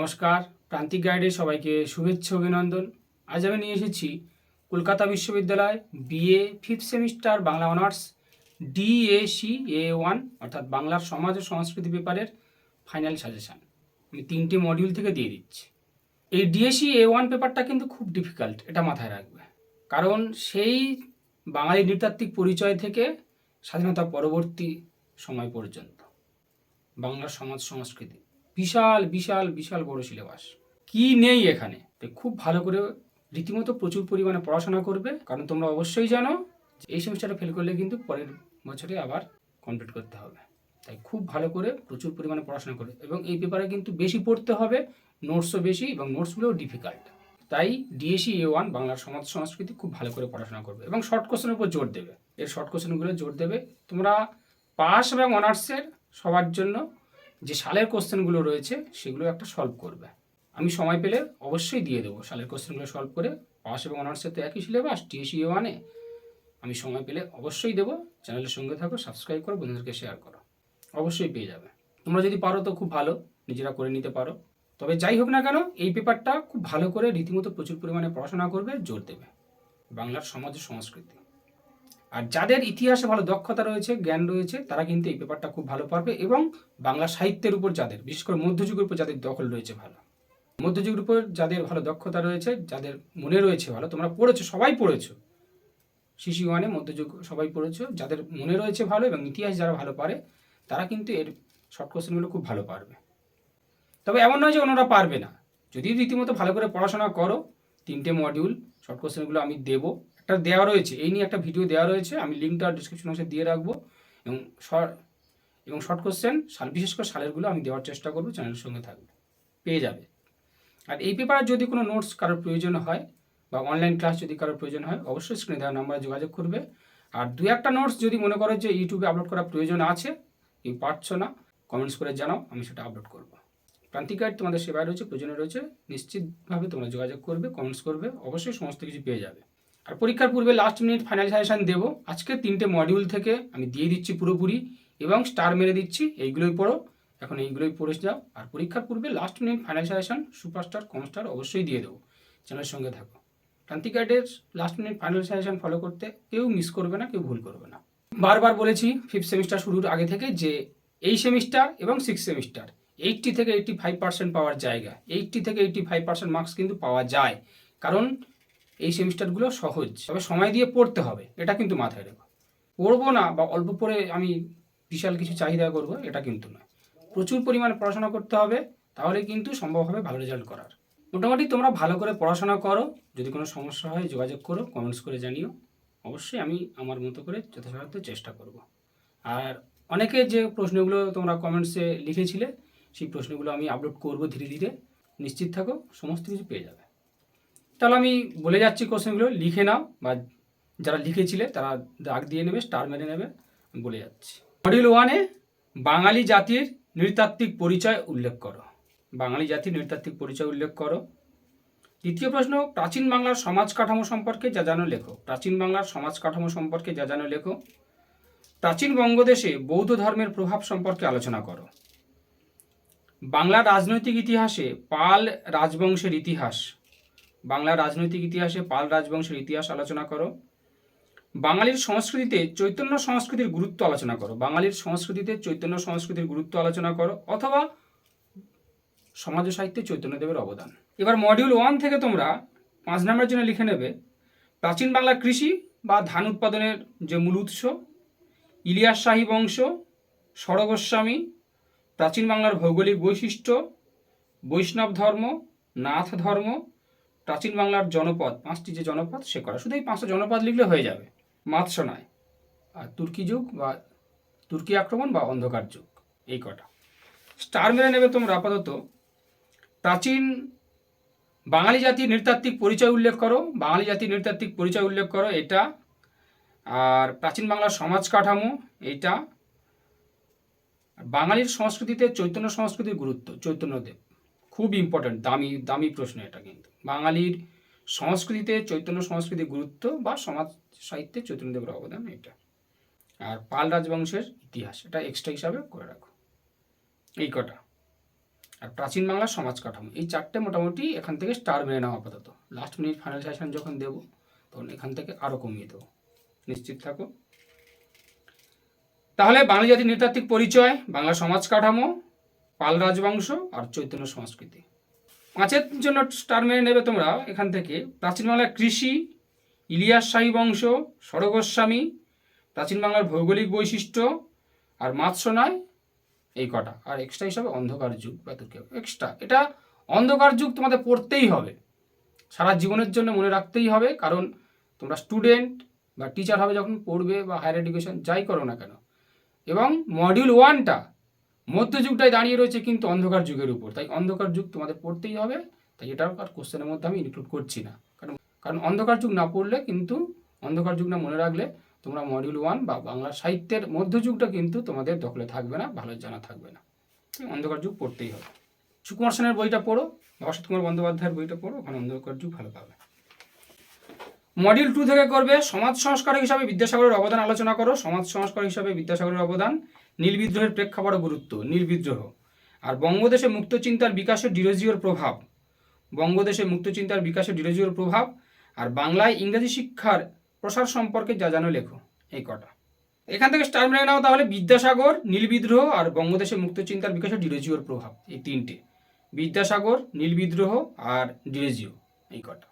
নমস্কার, প্রান্তিক গাইডে সবাইকে শুভেচ্ছা, অভিনন্দন। আজ আমি নিয়ে এসেছি কলকাতা বিশ্ববিদ্যালয় BA fifth semester Bangla honours DSC A one অর্থাৎ বাংলার সমাজ ও সংস্কৃতি পেপারের ফাইনাল সাজেশান আমি তিনটে মডিউল থেকে দিয়ে দিচ্ছি। এই ডিএসি এ ওয়ান পেপারটা কিন্তু খুব ডিফিকাল্ট এটা মাথায় রাখবে। কারণ সেই বাঙালি নৃতাত্ত্বিক পরিচয় থেকে স্বাধীনতা পরবর্তী সময় পর্যন্ত বাংলার সমাজ সংস্কৃতি বিশাল বিশাল বিশাল বড় সিলেবাস। কি নেই এখানে? খুব ভালো করে রীতিমতো প্রচুর পরিমাণে পড়াশোনা করবে। কারণ তোমরা অবশ্যই জানো যে এই সেমিস্টারে ফেল করলে কিন্তু পরের বছরে আবার কমপ্লিট করতে হবে। তাই খুব ভালো করে প্রচুর পরিমাণে পড়াশোনা করবে। এবং এই পেপারে কিন্তু বেশি পড়তে হবে নোটসও বেশি এবং নোটসগুলোও ডিফিকাল্ট তাই ডিএসি এ ওয়ান বাংলার সমাজ, সংস্কৃতি খুব ভালো করে পড়াশোনা করবে এবং শর্ট কোশ্চেনের উপর জোর দেবে। এর শর্ট কোশ্চেনগুলো জোর দেবে। তোমরা পাস এবং অনার্সের সবার জন্য যে সালের কোশ্চেনগুলো রয়েছে সেগুলো একটা সলভ করবে। আমি সময় পেলে অবশ্যই দিয়ে দেবো। সালের কোশ্চেনগুলো সলভ করে পাস এবং অনার্সের তো একই সিলেবাস টিএসি ওয়ানে আমি সময় পেলে অবশ্যই দেবো। চ্যানেলের সঙ্গে থাকো, সাবস্ক্রাইব করো, বন্ধুদেরকে শেয়ার করো। অবশ্যই পেয়ে যাবে। তোমরা যদি পারো তো খুব ভালো, নিজেরা করে নিতে পারো। তবে যাই হোক না কেন, এই পেপারটা খুব ভালো করে রীতিমতো প্রচুর পরিমাণে পড়াশোনা করবে, জোর দেবে। বাংলার সমাজ সংস্কৃতি। আর যাদের ইতিহাসে ভালো দক্ষতা রয়েছে, জ্ঞান রয়েছে, তারা কিন্তু এই পেপারটা খুব ভালো পারবে এবং বাংলা সাহিত্যের উপর যাদের, বিশেষ করে মধ্যযুগের উপর যাদের দখল রয়েছে ভালো। মধ্যযুগের উপর যাদের ভালো দক্ষতা রয়েছে, যাদের মনে রয়েছে ভালো, তোমরা পড়েছো, সবাই পড়েছো। শিশু ওয়ানে মধ্যযুগ সবাই পড়েছো, যাদের মনে রয়েছে ভালো এবং ইতিহাস যারা ভালো পারে, তারা কিন্তু এর শর্ট কোশ্চেনগুলো খুব ভালো পারবে। তবে এমন নয় যে ওনারা পারবে না। যদি রীতিমতো ভালো করে পড়াশোনা করো, তিনটে মডিউল শর্ট কোশ্চেনগুলো আমি দেবো। একটা দেওয়া রয়েছে, এই নিয়ে একটা ভিডিও দেওয়া রয়েছে, আমি লিঙ্কটা ডিসক্রিপশন বক্সে দিয়ে রাখব। এবং শর্ট এবং শর্ট কোশ্চেন সাল, বিশেষ করে সালেরগুলো আমি দেওয়ার চেষ্টা করব চ্যানেলের সঙ্গে থাকবে, পেয়ে যাবে। আর এই পেপারে যদি কোনো নোটস কারোর প্রয়োজন হয়, বা অনলাইন ক্লাস যদি কারোর প্রয়োজন হয়, অবশ্যই স্ক্রিনে দেওয়া নাম্বারে যোগাযোগ করবে। আর দু একটা নোটস যদি মনে করো যে ইউটিউবে আপলোড করার প্রয়োজন আছে কি পারছ না কমেন্টস করে জানাও, আমি সেটা আপলোড করব। প্রান্তিক গাইড তোমাদের সেবায় রয়েছে, প্রয়োজনে রয়েছে, নিশ্চিতভাবে তোমরা যোগাযোগ করবে কমেন্টস করবে, অবশ্যই সমস্ত কিছু পেয়ে যাবে। আর পরীক্ষার পূর্বে লাস্ট মিনিট ফাইনাল সাজেশন দেবো। আজকে তিনটে মডিউল থেকে আমি দিয়ে দিচ্ছি পুরোপুরি এবং স্টার মেরে দিচ্ছি। এইগুলোই পড়ো। এখন এইগুলোই পড়ে যাও। আর পরীক্ষার পূর্বে last minute final suggestion superstar কমস্টার অবশ্যই দিয়ে দেবো। চ্যানেলের সঙ্গে থাকো। প্রান্তিক গাইডের last minute final suggestion follow করতে কেউ মিস করবে না, কেউ ভুল করবে না। বারবার বলেছি ফিফথ সেমিস্টার শুরুর আগে থেকে যে এই সেমিস্টার এবং সিক্স সেমিস্টার এইটটি থেকে এইটটি ফাইভ পার্সেন্ট পাওয়ার জায়গা। এইটটি থেকে এইটটি ফাইভ পার্সেন্ট মার্কস কিন্তু পাওয়া যায়। কারণ এই সেমিস্টারগুলো সহজ। তবে সময় দিয়ে পড়তে হবে, এটা কিন্তু মাথায় রেখো। পড়ব না বা অল্প পড়ে আমি বিশাল কিছু চাহিদা করব, এটা কিন্তু নয়। প্রচুর পরিমাণে পড়াশোনা করতে হবে, তাহলে কিন্তু সম্ভব হবে ভালো রেজাল্ট করার। মোটামুটি তোমরা ভালো করে পড়াশোনা করো, যদি কোনো সমস্যা হয় যোগাযোগ করো কমেন্টস করে জানিও। অবশ্যই আমি আমার মতো করে যথাসাধ্য চেষ্টা করব। আর অনেকে যে প্রশ্নগুলো তোমরা কমেন্টসে লিখেছিলে, সেই প্রশ্নগুলো আমি আপলোড করব ধীরে ধীরে। নিশ্চিত থাকো, সমস্ত কিছু পেয়ে যাবে। তাহলে আমি বলে যাচ্ছি কোশ্চেনগুলো, লিখে নাও, বা যারা লিখেছিলে তারা দাগ দিয়ে নেবে স্টার মেরে নেবে বলে যাচ্ছি। মডিউল ওয়ানে বাঙালি জাতির নৃতাত্ত্বিক পরিচয় উল্লেখ করো। বাঙালি জাতির নৃতাত্ত্বিক পরিচয় উল্লেখ করো। দ্বিতীয় প্রশ্ন, প্রাচীন বাংলার সমাজ কাঠামো সম্পর্কে যা জানো লেখো। প্রাচীন বাংলার সমাজ কাঠামো সম্পর্কে যা জানো লেখো। প্রাচীন বঙ্গদেশে বৌদ্ধ ধর্মের প্রভাব সম্পর্কে আলোচনা করো। বাংলার রাজনৈতিক ইতিহাসে পাল রাজবংশের ইতিহাস। বাংলার রাজনৈতিক ইতিহাসে পাল রাজবংশের ইতিহাস আলোচনা করো। বাঙালির সংস্কৃতিতে চৈতন্য সংস্কৃতির গুরুত্ব আলোচনা করো। বাঙালির সংস্কৃতিতে চৈতন্য সংস্কৃতির গুরুত্ব আলোচনা করো অথবা সমাজ সাহিত্যে চৈতন্যদেবের অবদান। এবার মডিউল ওয়ান থেকে তোমরা পাঁচ নম্বরের জন্য লিখে নেবে, প্রাচীন বাংলার কৃষি বা ধান উৎপাদনের যে মূল উৎস, ইলিয়াস শাহী বংশ সরগোস্বামী প্রাচীন বাংলার ভৌগোলিক বৈশিষ্ট্য, বৈষ্ণব ধর্ম, নাথ ধর্ম প্রাচীন বাংলার জনপদ, পাঁচটি যে জনপদ সে করা। শুধু এই পাঁচটা জনপদ লিখলে হয়ে যাবে। মাতসনায় আর তুর্কি যুগ বা তুর্কি আক্রমণ বা অন্ধকার যুগ, এই কটা। স্টার মেরে নেবে তোমরা, আপাতত। প্রাচীন বাঙালি জাতির নৃতাত্ত্বিক পরিচয় উল্লেখ করো। বাঙালি জাতির নৃতাত্ত্বিক পরিচয় উল্লেখ করো, এটা। আর প্রাচীন বাংলার সমাজ কাঠামো আর বাঙালির সংস্কৃতিতে চৈতন্য সংস্কৃতির গুরুত্ব, চৈতন্যদেব। খুব ইম্পর্ট্যান্ট দামি দামি প্রশ্ন এটা কিন্তু। বাঙালির সংস্কৃতিতে চৈতন্য সংস্কৃতির গুরুত্ব বা সমাজ সাহিত্যে চৈতন্যদেবের অবদান এটা। আর পাল রাজবংশের ইতিহাস, এটা এক্সট্রা হিসাবে করে রাখো। এই কটা। আর প্রাচীন বাংলার সমাজ কাঠামো, এই চারটে মোটামুটি এখান থেকে স্টার মেনে নেওয়া আপাতত। লাস্ট মিনিট ফাইনাল সেশন যখন দেবো, তখন এখান থেকে আরও কমিয়ে দেবো। নিশ্চিত থাকো। তাহলে বাঙালি জাতির নৃতাত্ত্বিক পরিচয়, বাংলা সমাজ কাঠামো পাল রাজবংশ আর চৈতন্য সংস্কৃতি। পাঁচের জন্য স্টার মেনে নেবে তোমরা এখান থেকে। প্রাচীন বাংলার কৃষি, ইলিয়াস শাহী বংশ সরগোস্বামী প্রাচীন বাংলার ভৌগোলিক বৈশিষ্ট্য আর মাৎসনায় এই কটা। আর এক্সট্রা হিসাবে অন্ধকার যুগ বা এক্সট্রা এটা অন্ধকার যুগ তোমাদের পড়তেই হবে। সারা জীবনের জন্য মনে রাখতেই হবে, কারণ তোমরা স্টুডেন্ট বা টিচার হবে যখন পড়বে বা হায়ার এডুকেশন যাই করো না কেন। এবং মডিউল ওয়ানটা মধ্যযুগটাই দাঁড়িয়ে রয়েছে কিন্তু অন্ধকার যুগের উপর। তাই অন্ধকার যুগ তোমাদের পড়তেই হবে, তাই এটাও আর কোশ্চেনের মধ্যে আমি ইনক্লুড করছি না। কারণ কারণ অন্ধকার যুগ না পড়লে কিন্তু, অন্ধকার যুগ না মনে রাখলে তোমরা মডিউল ওয়ান বা বাংলা সাহিত্যের মধ্যযুগটা কিন্তু তোমাদের দখলে থাকবে না, ভালো জানা থাকবে না। অন্ধকার যুগ পড়তেই হবে। সুকুমার সেনের বইটা পড়ো বা কুমার বন্দ্যোপাধ্যায়ের বইটা পড়ো, ওখানে অন্ধকার যুগ ভালো পাবে। মডিউল টু থেকে করবে সমাজ সংস্কার হিসাবে বিদ্যাসাগরের অবদান আলোচনা করো, সমাজ সংস্কার হিসাবে বিদ্যাসাগরের অবদান। নীল বিদ্রোহের প্রেক্ষাপট গুরুত্ব, নীল বিদ্রোহ। আর বঙ্গদেশে মুক্তচিন্তার বিকাশে ডিরোজিওর প্রভাব। বঙ্গদেশে মুক্তচিন্তার বিকাশে ডিরোজিওর প্রভাব। আর বাংলায় ইংরেজি শিক্ষার প্রসার সম্পর্কে যা জানো লেখো, এই কটা। এখান থেকে স্টার মেনে নাও তাহলে বিদ্যাসাগর নীলবিদ্রোহ আর বঙ্গদেশে মুক্তচিন্তার বিকাশে ডিরোজিওর প্রভাব, এই তিনটে। বিদ্যাসাগর নীলবিদ্রোহ আর ডিরোজিও, এই কটা।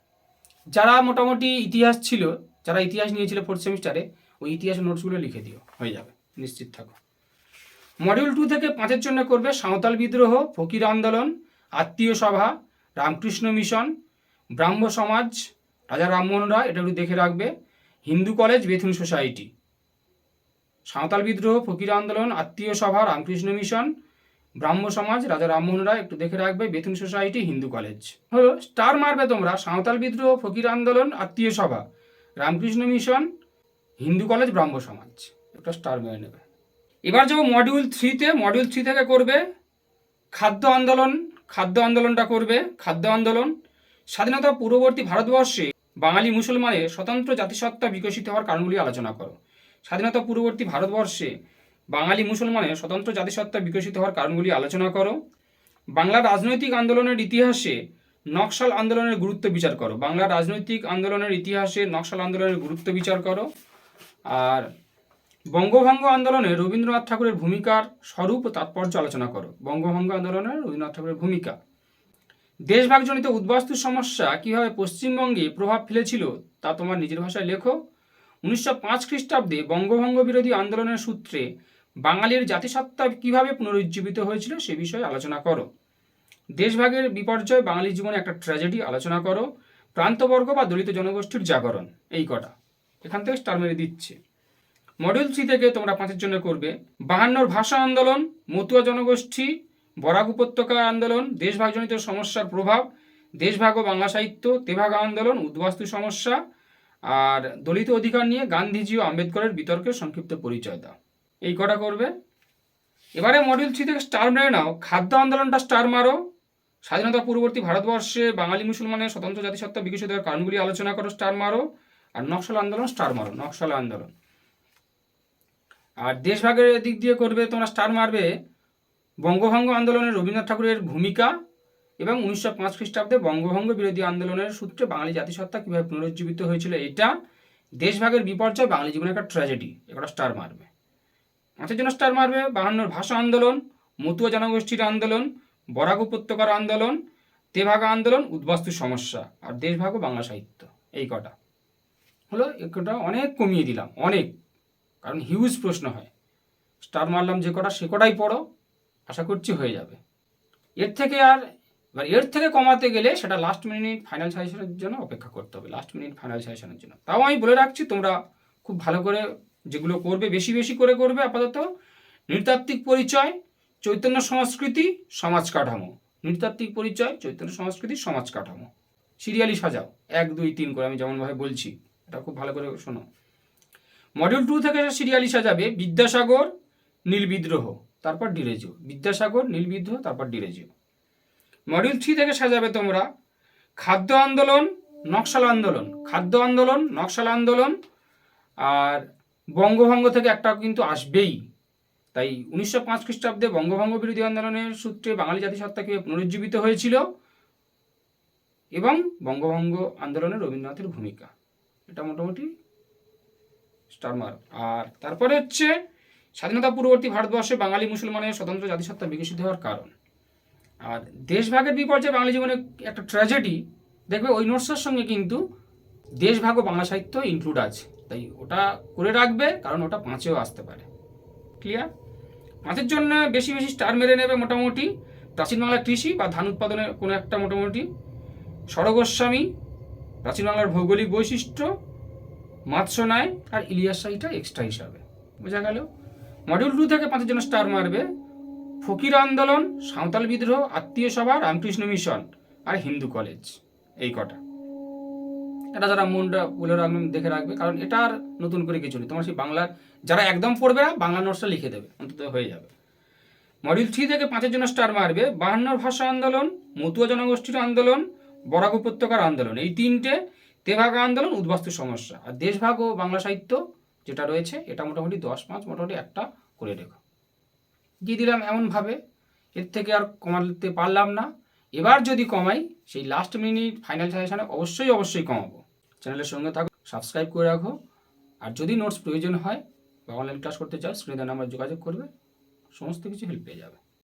যারা মোটামুটি ইতিহাস ছিল, যারা ইতিহাস নিয়েছিল ফোর্থ সেমিস্টারে ওই ইতিহাসের নোটসগুলো লিখে দিও, হয়ে যাবে, নিশ্চিত থাকো। মডিউল টু থেকে পাঁচের জন্য করবে সাঁওতাল বিদ্রোহ, ফকির আন্দোলন, আত্মীয় সভা, রামকৃষ্ণ মিশন, ব্রাহ্ম সমাজ, রাজা রামমোহন রায়, এটা একটু দেখে রাখবে, Hindu College Bethune Society Santhal বিদ্রোহ, ফকির আন্দোলন, আত্মীয় সভা, রামকৃষ্ণ মিশন, ব্রাহ্ম সমাজ, রাজা রামমোহন রায়, একটু দেখে রাখবে, বেথুন সোসাইটি হিন্দু কলেজ হলো স্টার মারবে তোমরা, সাঁওতাল বিদ্রোহ, ফকির আন্দোলন, আত্মীয় সভা, রামকৃষ্ণ মিশন, হিন্দু কলেজ ব্রাহ্ম সমাজ। একটা স্টার মেরে নেবে। এবার যাব মডিউল থ্রিতে মডিউল থ্রি থেকে করবে খাদ্য আন্দোলন। খাদ্য আন্দোলনটা করবে। খাদ্য আন্দোলন স্বাধীনতা পূর্ববর্তী ভারতবর্ষে বাঙালি মুসলমানের স্বতন্ত্র জাতিসত্তা বিকশিত হওয়ার কারণগুলি আলোচনা করো। স্বাধীনতা পূর্ববর্তী ভারতবর্ষে বাঙালি মুসলমানের স্বতন্ত্র জাতিসত্তা বিকশিত হওয়ার কারণগুলি আলোচনা করো। বাংলার রাজনৈতিক আন্দোলনের ইতিহাসে নকশাল আন্দোলনের গুরুত্ব বিচার করো। বাংলার রাজনৈতিক আন্দোলনের ইতিহাসে নকশাল আন্দোলনের গুরুত্ব বিচার করো। আর বঙ্গভঙ্গ আন্দোলনে রবীন্দ্রনাথ ঠাকুরের ভূমিকার স্বরূপ ও তাৎপর্য আলোচনা করো। বঙ্গভঙ্গ আন্দোলনে রবীন্দ্রনাথ ঠাকুরের ভূমিকা। দেশভাগজনিত উদ্বাস্তু সমস্যা কীভাবে পশ্চিমবঙ্গে প্রভাব ফেলেছিল তা তোমার নিজের ভাষায় লেখো। উনিশশো পাঁচ খ্রিস্টাব্দে বঙ্গভঙ্গ বিরোধী আন্দোলনের সূত্রে বাঙালির জাতিসত্তা কীভাবে পুনরুজ্জীবিত হয়েছিল সে বিষয়ে আলোচনা করো। দেশভাগের বিপর্যয় বাঙালি জীবনে একটা ট্র্যাজেডি আলোচনা করো। প্রান্তবর্গ বা দলিত জনগোষ্ঠীর জাগরণ, এই কটা। এখান থেকে স্টার মেরে দিচ্ছে। মডিউল থ্রি থেকে তোমরা পাঁচের জন্য করবে বাহান্নর ভাষা আন্দোলন, মতুয়া জনগোষ্ঠী, বরাক উপত্যকা আন্দোলন, দেশভাগজনিত সমস্যার প্রভাব, দেশভাগ ও বাংলা সাহিত্য, তেভাগা আন্দোলন, উদ্বাস্তু সমস্যা আর দলিত অধিকার নিয়ে গান্ধীজি ও আম্বেদকরের বিতর্কের সংক্ষিপ্ত পরিচয় দাও। এই কটা করবে। এবারে মডিউল থ্রি থেকে স্টার মেরে নাও। খাদ্য আন্দোলনটা স্টার মারো। স্বাধীনতা পূর্ববর্তী ভারতবর্ষে বাঙালি মুসলমানের স্বতন্ত্র জাতিসত্তা বিকশিত হওয়ার কারণগুলি আলোচনা করো, স্টার মারো। আর নকশাল আন্দোলন স্টার মারো, নকশাল আন্দোলন। আর দেশভাগের দিক দিয়ে করবে, তোমরা স্টার মারবে, বঙ্গভঙ্গ আন্দোলনে রবীন্দ্রনাথ ঠাকুরের ভূমিকা এবং উনিশশো পাঁচ খ্রিস্টাব্দে বঙ্গভঙ্গ বিরোধী আন্দোলনের সূত্রে বাঙালি জাতিসত্তা কীভাবে পুনরুজ্জীবিত হয়েছিল এটা, দেশভাগের বিপর্যয়, বাঙালি জীবনে একটা ট্র্যাজেডি একটা স্টার মারবে। পাঁচের জন্য স্টার মারবে, বাহান্নর ভাষা আন্দোলন, মতুয়া জনগোষ্ঠীর আন্দোলন, বরাক উপত্যকার আন্দোলন, তেভাগা আন্দোলন, উদ্বাস্তু সমস্যা আর দেশভাগ বাংলা সাহিত্য, এই কটা। হলো, এই কটা অনেক কমিয়ে দিলাম, অনেক। কারণ হিউজ প্রশ্ন হয়। স্টার মারলাম যে কটা, সে কটাই পড়ো, আশা করছি হয়ে যাবে। এর থেকে আর, এবার এর থেকে কমাতে গেলে সেটা লাস্ট মিনিট ফাইনাল সাজেশনের জন্য অপেক্ষা করতে হবে লাস্ট মিনিট ফাইনাল সাজেশনের জন্য। তাও আমি বলে রাখছি, তোমরা খুব ভালো করে যেগুলো করবে, বেশি বেশি করে করবে, আপাতত। নৃতাত্ত্বিক পরিচয়, চৈতন্য সংস্কৃতি, সমাজ কাঠামো। নৃতাত্ত্বিক পরিচয়, চৈতন্য সংস্কৃতি, সমাজ কাঠামো। সিরিয়ালি সাজাও। এক, দুই, তিন করে, আমি যেমনভাবে বলছি, এটা খুব ভালো করে শোনো। মডিউল টু থেকে সিরিয়ালি সাজাবে, বিদ্যাসাগর, নীল বিদ্রোহ, তারপর ডিরেজিও। বিদ্যাসাগর নীলবিদ্রোহ তারপর ডিরেজিও। মডিউল থ্রি থেকে সাজাবে তোমরা খাদ্য আন্দোলন, নকশাল আন্দোলন। খাদ্য আন্দোলন, নকশাল আন্দোলন আর বঙ্গভঙ্গ থেকে একটা কিন্তু আসবেই। তাই উনিশশো পাঁচ খ্রিস্টাব্দে বঙ্গভঙ্গ বিরোধী আন্দোলনের সূত্রে বাঙালি জাতিসত্তাকে পুনরুজ্জীবিত হয়েছিল? এবং বঙ্গভঙ্গ আন্দোলনে রবীন্দ্রনাথের ভূমিকা। এটা মোটামুটি স্টার মার্ক। আর তারপরে হচ্ছে স্বাধীনতা পূর্ববর্তী ভারতবর্ষে বাঙালি মুসলমানের স্বতন্ত্র জাতিসত্তা বিকশিত হওয়ার কারণ। আর দেশভাগের বিপর্যয়ে বাঙালি জীবনে একটা ট্র্যাজেডি দেখবে ওই নোটসের সঙ্গে কিন্তু দেশভাগ ও বাংলা সাহিত্য ইনক্লুড আছে। তাই ওটা করে রাখবে, কারণ ওটা পাঁচেও আসতে পারে। ক্লিয়ার পাঁচের জন্য বেশি বেশি স্টার মেরে নেবে মোটামুটি। প্রাচীন বাংলার কৃষি বা ধান উৎপাদনের কোনো একটা মোটামুটি। সরগোস্বামী প্রাচীন বাংলার ভৌগোলিক বৈশিষ্ট্য মাৎস্যনায় আর ইলিয়াস শাহিটা এক্সট্রা হিসাবে। বোঝা গেল? মডিউল টু থেকে পাঁচের জন্য স্টার মারবে। ফকির আন্দোলন, সাঁওতাল বিদ্রোহ, আত্মীয় সভা, রামকৃষ্ণ মিশন আর হিন্দু কলেজ এই কটা। এটা যারা মনটা বলে রাখবেন, দেখে রাখবে, কারণ এটা আর নতুন করে কিছু নেই। তোমার সেই বাংলার যারা একদম পড়বে না, বাংলা নোটসটা লিখে দেবে, অন্তত হয়ে যাবে। মডিউল থ্রি থেকে পাঁচের জন্য স্টার মারবে। বাহান্নর ভাষা আন্দোলন, মতুয়া জনগোষ্ঠীর আন্দোলন, বরাক উপত্যকার আন্দোলন। এই তিনটে তেভাগা আন্দোলন, উদ্বাস্তু সমস্যা। আর দেশভাগ ও বাংলা সাহিত্য যেটা রয়েছে, এটা মোটামুটি দশ পাঁচ, মোটামুটি একটা করে রেখো। দিয়ে দিলাম এমনভাবে, এর থেকে আর কমাতে পারলাম না। এবার যদি কমাই, সেই লাস্ট মিনিট ফাইনাল সাজেশনে অবশ্যই অবশ্যই কমাবো। চ্যানেলের সঙ্গে থাকো সাবস্ক্রাইব করে রাখো। আর যদি নোটস প্রয়োজন হয় বা অনলাইন ক্লাস করতে চাও স্ক্রিনে নাম্বার যোগাযোগ করবে। সমস্ত কিছু হেল্প পেয়ে যাবে।